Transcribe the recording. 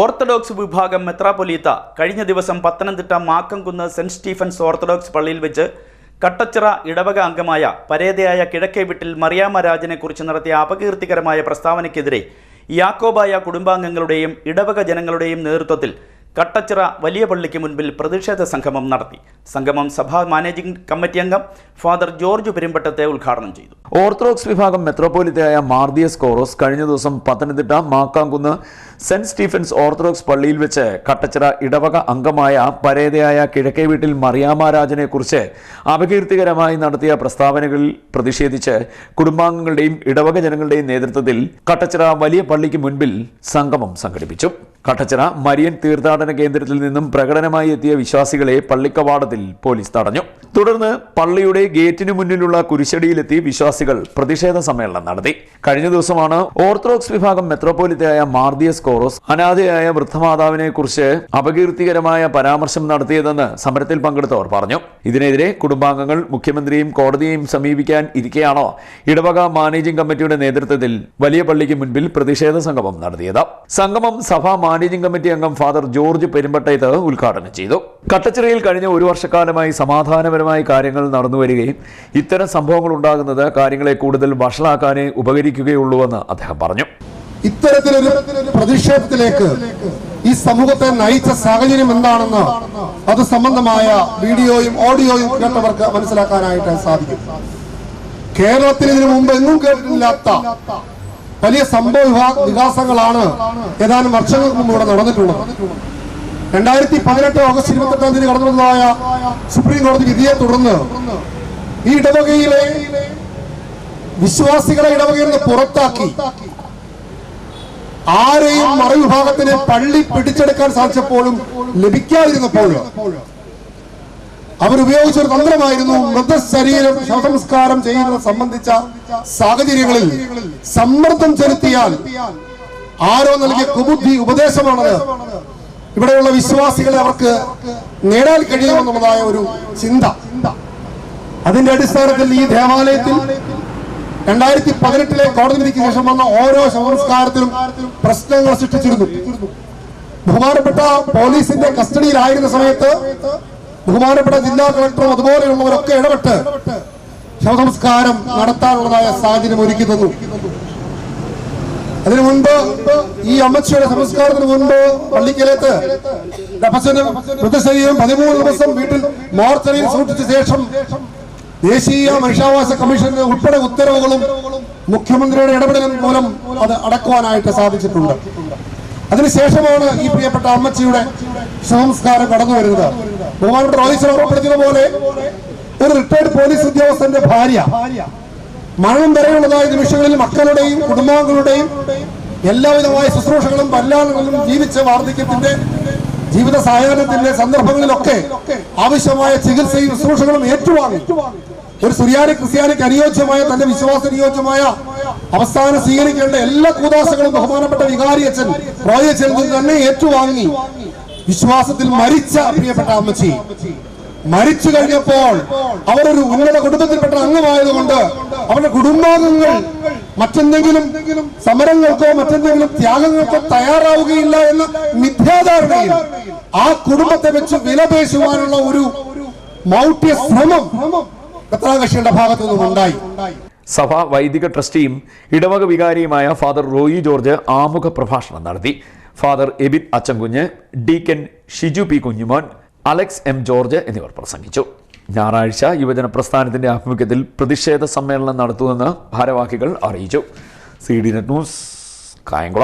Orthodox വിഭാഗം മെത്രാപൊലീത്ത കഴിഞ്ഞ ദിവസം Pathanamthitta Makkamkunnu Saint Stephen's Orthodox പള്ളിയിൽ വെച്ച് കട്ടച്ചിറ ഇടവക അംഗമായ പരേതയായ കിഴക്കേ വീട്ടിൽ മറിയാമ രാജനെക്കുറിച്ച് നടത്തിയ അപകീർത്തികരമായ പ്രസ്താവനയ്ക്കെതിരെ യാക്കോബായ കുടുംബാംഗങ്ങളുടെയും ഇടവക ജനങ്ങളുടെയും നേതൃത്വത്തിൽ കട്ടച്ചിറ വലിയ പള്ളിക്ക് മുൻപിൽ പ്രതിഷേധ സംഗമം നടത്തി. സംഗമം സഭാ മാനേജിംഗ് കമ്മിറ്റി അംഗം ഫാദർ ജോർജ് പെരുമ്പട്ടത്തെ ഉദ്ഘാടനം ചെയ്തു. ഓർത്തഡോക്സ് വിഭാഗം മെത്രോപോലിത്തയായ മാർദിയസ് കോറോസ് കഴിഞ്ഞ ദിവസം Pathanamthitta Makkamkunnu saint Stephen's orthodox പള്ളിയിൽ വെച്ച് കട്ടച്ചിറ ഇടവക അംഗമായ പരേതയായ കിഴക്കേ വീട്ടിൽ മറിയാമാരാജനെ കുറിച്ച് അപകീർത്തികരമായി നടത്തിയ പ്രസ്താവനകളിൽ പ്രതിഷേധിച്ച് കുടുംബാംഗങ്ങളുടെയും ഇടവക ജനങ്ങളുടെയും നേതൃത്വത്തിൽ കട്ടച്ചിറ വലിയ പള്ളിക്ക് മുൻപിൽ സംഗമം സംഘടിപ്പിച്ചു. കട്ടച്ചിറ മരിയൻ തീർത്ഥാടന കേന്ദ്രത്തിൽ നിന്നും പ്രകടനമായി എത്തിയ വിശ്വാസികളെ പള്ളിക്കവാടത്തിൽ പോലീസ് തടഞ്ഞു. തുടർന്ന് പള്ളിയുടെ ഗേറ്റിന് മുന്നിലുള്ള കുരിശടിയിലെത്തി വിശ്വാസികൾ പ്രതിഷേധ സമ്മേളനം നടത്തി. കഴിഞ്ഞ ദിവസമാണ് ഓർത്തഡോക്സ് വിഭാഗം മെത്രോപോലിത്തയായ മാർദിയസ് കോറോസ് അനാഥയായ വൃദ്ധമാതാവിനെ കുറിച്ച് അപകീർത്തികരമായ പരാമർശം നടത്തിയതെന്ന് സമരത്തിൽ പങ്കെടുത്തവർ പറഞ്ഞു. ഇതിനെതിരെ കുടുംബാംഗങ്ങൾ മുഖ്യമന്ത്രിയും കോടതിയെയും സമീപിക്കാൻ ഇരിക്കെയാണോ? ഇടവക മാനേജിംഗ് കമ്മിറ്റിയുടെ നേതൃത്വത്തിൽ വലിയ പള്ളിക്ക് മുൻപിൽ പ്രതിഷേധ സംഗമം നടത്തിയത്. സംഗമം സഭാ മാനേജിംഗ് കമ്മിറ്റി അംഗം ഫാദർ ജോർജ് പെരുമ്പട്ടയത്ത് ഉദ്ഘാടനം ചെയ്തു. കട്ടച്ചിറയിൽ കഴിഞ്ഞ ഒരു വർഷക്കാലമായി സമാധാനപരമായി കാര്യങ്ങൾ നടന്നു വരികയും ഇത്തരം സംഭവങ്ങൾ ഉണ്ടാകുന്നത് കാര്യങ്ങളെ കൂടുതൽ വഷളാക്കാനേ ഉപകരിക്കുകയുള്ളൂവെന്ന് അദ്ദേഹം പറഞ്ഞു. ഇത്തരത്തിലൊരു പ്രതിഷേധത്തിലേക്ക് ഈ സമൂഹത്തെ നയിച്ച സാഹചര്യം എന്താണെന്ന് അത് സംബന്ധമായ വീഡിയോയും ഓഡിയോയും കേട്ടവർക്ക് മനസ്സിലാക്കാനായിട്ട് സാധിക്കും. കേരളത്തിൽ ഇതിനു മുമ്പ് എങ്ങും കേട്ടിട്ടില്ലാത്ത വലിയ സംഭവ വികാസങ്ങളാണ് ഏതാനും വർഷങ്ങൾക്ക് മുമ്പ് ഇവിടെ നടന്നിട്ടുള്ളത്. രണ്ടായിരത്തി പതിനെട്ട് ഓഗസ്റ്റ് ഇരുപത്തെട്ടാം തീയതി കടന്നുവന്നതായ സുപ്രീം കോടതി വിധിയെ തുടർന്ന് ഈ ഇടവകയിലെ വിശ്വാസികളെ ഇടവകയിൽ നിന്ന് പുറത്താക്കി ആരെയും മറുവിഭാഗത്തിന് പള്ളി പിടിച്ചെടുക്കാൻ സാധിച്ചപ്പോഴും ലഭിക്കാതിരുന്നപ്പോഴും അവരുപയോഗിച്ച ഒരു തന്ത്രമായിരുന്നു മൃതശരീരം ശവസംസ്കാരം ചെയ്യുന്നത് സംബന്ധിച്ച സാഹചര്യങ്ങളിൽ സമ്മർദ്ദം ചെലുത്തിയാൽ ആരോ നൽകിയ കുബുദ്ധി ഉപദേശമാണത്. ഇവിടെയുള്ള വിശ്വാസികളെ അവർക്ക് നേടാൻ കഴിയുമെന്നുള്ളതായ ഒരു ചിന്ത. അതിന്റെ അടിസ്ഥാനത്തിൽ ഈ ദേവാലയത്തിൽ രണ്ടായിരത്തി പതിനെട്ടിലെ കോടതി വിധിക്ക് ശേഷം വന്ന ഓരോ ശവസംസ്കാരത്തിലും പ്രശ്നങ്ങൾ സൃഷ്ടിച്ചിരുന്നു. ബഹുമാനപ്പെട്ട പോലീസിന്റെ കസ്റ്റഡിയിലായിരുന്ന സമയത്ത് ബഹുമാനപ്പെട്ട ജില്ലാ കളക്ടറും അതുപോലെയുള്ളവരൊക്കെ ഇടപെട്ട് ശവസംസ്കാരം നടത്താനുള്ളതായ സാഹചര്യം ഒരുക്കി തന്നു. അതിനു മുൻപ് ഈ അമ്മച്ചിയുടെ സംസ്കാരത്തിന് മുൻപ് പള്ളിക്കലേത്ത് തപസ്സനും മൃതശരീരം പതിമൂന്ന് ദിവസം വീട്ടിൽ മോർച്ചറിയിൽ സൂക്ഷിച്ച ശേഷം ദേശീയ മനുഷ്യാവകാശ കമ്മീഷന്റെ ഉൾപ്പെടെ ഉത്തരവുകളും മുഖ്യമന്ത്രിയുടെ ഇടപെടലും മൂലം അത് അടക്കുവാനായിട്ട് സാധിച്ചിട്ടുണ്ട്. അതിനുശേഷമാണ് ഈ പ്രിയപ്പെട്ട അമ്മച്ചിയുടെ സംസ്കാരം കടന്നു വരുന്നത്. ബഹുമാനപ്പെട്ട റോഹിച്ചർ ഓർമ്മപ്പെടുത്തിയത് പോലെ ഒരു റിട്ടയർഡ് പോലീസ് ഉദ്യോഗസ്ഥന്റെ ഭാര്യ. മരണം വരെയുള്ളതായ നിമിഷങ്ങളിൽ മക്കളുടെയും കുടുംബാംഗങ്ങളുടെയും എല്ലാവിധമായ ശുശ്രൂഷകളും പല്ലാളുകളും ജീവിച്ച വാർദ്ധക്യത്തിന്റെ ജീവിത സായാഹ്നത്തിന്റെ സന്ദർഭങ്ങളിലൊക്കെ ആവശ്യമായ ചികിത്സയും ശുശ്രൂഷകളും ഏറ്റുവാങ്ങി. ഒരു സുറിയാനി ക്രിസ്ത്യാനിക്ക് അനുയോജ്യമായ തന്റെ വിശ്വാസ അനുയോജ്യമായ അവസാനം സ്വീകരിക്കേണ്ട എല്ലാ കൂതാശകളും ബഹുമാനപ്പെട്ട വികാരി അച്ഛൻ റോയി അച്ഛൻ തന്നെ ഏറ്റുവാങ്ങി. വിശ്വാസത്തിൽ മരിച്ച പ്രിയപ്പെട്ട അമ്മച്ചി. മരിച്ചു കഴിഞ്ഞപ്പോൾ അവർ ഒരു ഉന്നത കുടുംബത്തിൽപ്പെട്ട അംഗമായതുകൊണ്ട് അവരുടെ കുടുംബാംഗങ്ങൾ മറ്റെന്തെങ്കിലും സമരങ്ങൾക്കോ മറ്റെന്തെങ്കിലും ത്യാഗങ്ങൾക്കോ തയ്യാറാവുകയില്ല എന്ന മിഥ്യാധാരണയിൽ ആ കുടുംബത്തെ വെച്ച് വിലപേശുവാനുള്ള ഒരു മൗഢ്യ ശ്രമം കത്താകക്ഷിയുടെ ഭാഗത്തു നിന്നും ഉണ്ടായി. സഭ വൈദിക ട്രസ്റ്റിയും ഇടവക വികാരിയുമായ ഫാദർ റോയി ജോർജ് ആമുഖ പ്രഭാഷണം നടത്തി. Father Abith Achankunju deacon Shiju P Kunjumon Alex M George എന്നിവർ പ്രസംഗിച്ചു. ഞായറാഴ്ച യുവജന പ്രസ്ഥാനത്തിന്റെ ആഭിമുഖ്യത്തിൽ പ്രതിഷേധ സമ്മേളനം നടത്തുമെന്ന് ഭാരവാഹികൾ അറിയിച്ചു. C D net news Kayamkulam.